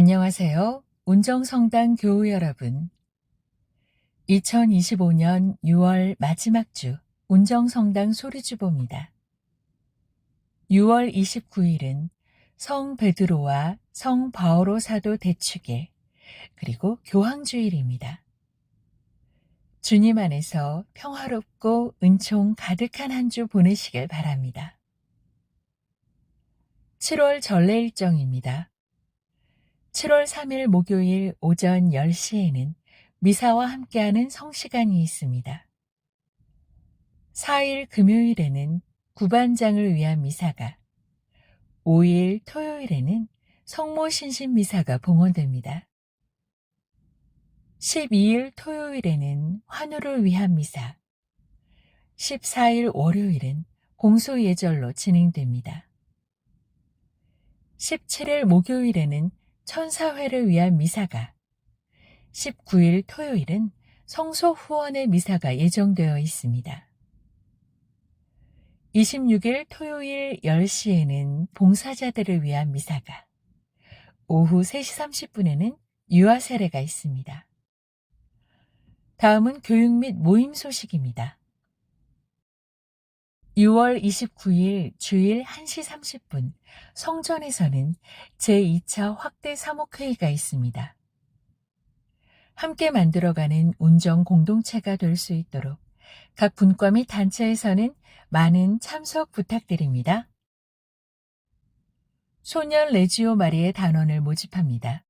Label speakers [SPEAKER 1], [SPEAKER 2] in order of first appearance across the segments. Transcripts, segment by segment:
[SPEAKER 1] 안녕하세요. 운정성당 교우 여러분. 2025년 6월 마지막 주 운정성당 소리주보입니다. 6월 29일은 성 베드로와 성 바오로 사도 대축일, 그리고 교황주일입니다. 주님 안에서 평화롭고 은총 가득한 한 주 보내시길 바랍니다. 7월 전례 일정입니다. 7월 3일 목요일 오전 10시에는 미사와 함께하는 성시간이 있습니다. 4일 금요일에는 구반장을 위한 미사가, 5일 토요일에는 성모 신신 미사가 봉헌됩니다. 12일 토요일에는 환우를 위한 미사, 14일 월요일은 공소예절로 진행됩니다. 17일 목요일에는 천사회를 위한 미사가, 19일 토요일은 성소 후원의 미사가 예정되어 있습니다. 26일 토요일 10시에는 봉사자들을 위한 미사가, 오후 3시 30분에는 유아 세례가 있습니다. 다음은 교육 및 모임 소식입니다. 6월 29일 주일 1시 30분 성전에서는 제2차 확대 사목회의가 있습니다. 함께 만들어가는 운정 공동체가 될 수 있도록 각 분과 및 단체에서는 많은 참석 부탁드립니다. 소년 레지오 마리의 단원을 모집합니다.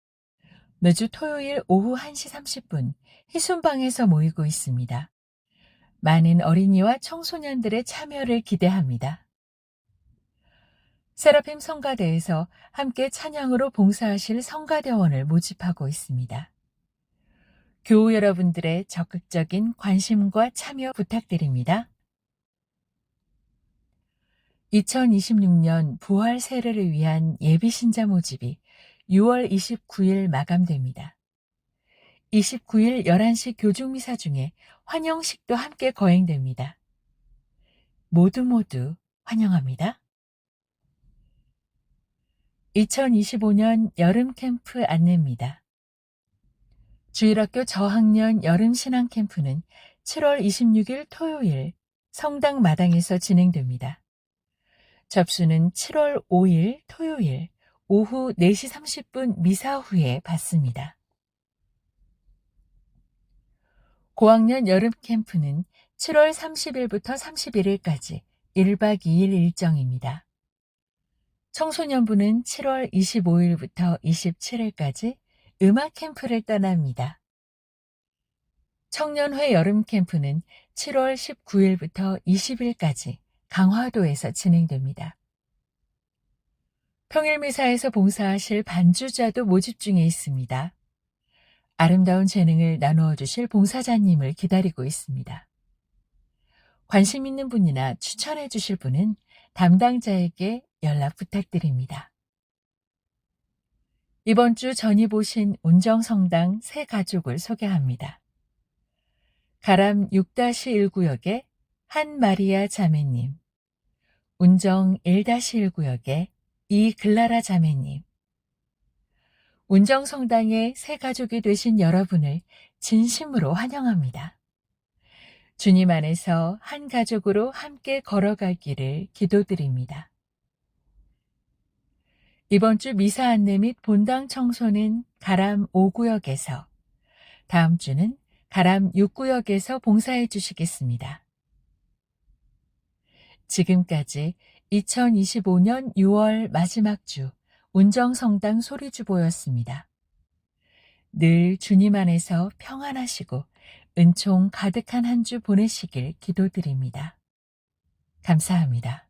[SPEAKER 1] 매주 토요일 오후 1시 30분 희순방에서 모이고 있습니다. 많은 어린이와 청소년들의 참여를 기대합니다. 세라핌 성가대에서 함께 찬양으로 봉사하실 성가대원을 모집하고 있습니다. 교우 여러분들의 적극적인 관심과 참여 부탁드립니다. 2026년 부활 세례를 위한 예비 신자 모집이 6월 29일 마감됩니다. 29일 11시 교중미사 중에 환영식도 함께 거행됩니다. 모두 모두 환영합니다. 2025년 여름 캠프 안내입니다. 주일학교 저학년 여름 신앙 캠프는 7월 26일 토요일 성당 마당에서 진행됩니다. 접수는 7월 5일 토요일 오후 4시 30분 미사 후에 받습니다. 고학년 여름 캠프는 7월 30일부터 31일까지 1박 2일 일정입니다. 청소년부는 7월 25일부터 27일까지 음악 캠프를 떠납니다. 청년회 여름 캠프는 7월 19일부터 20일까지 강화도에서 진행됩니다. 평일미사에서 봉사하실 반주자도 모집 중에 있습니다. 아름다운 재능을 나누어 주실 봉사자님을 기다리고 있습니다. 관심 있는 분이나 추천해 주실 분은 담당자에게 연락 부탁드립니다. 이번 주 전이 보신 운정성당 새 가족을 소개합니다. 가람 6-1구역의 한마리아 자매님, 운정 1-1구역의 이글라라 자매님, 운정성당의 새 가족이 되신 여러분을 진심으로 환영합니다. 주님 안에서 한 가족으로 함께 걸어가기를 기도드립니다. 이번 주 미사 안내 및 본당 청소는 가람 5구역에서, 다음 주는 가람 6구역에서 봉사해 주시겠습니다. 지금까지 2025년 6월 마지막 주 운정성당 소리주보였습니다. 늘 주님 안에서 평안하시고 은총 가득한 한 주 보내시길 기도드립니다. 감사합니다.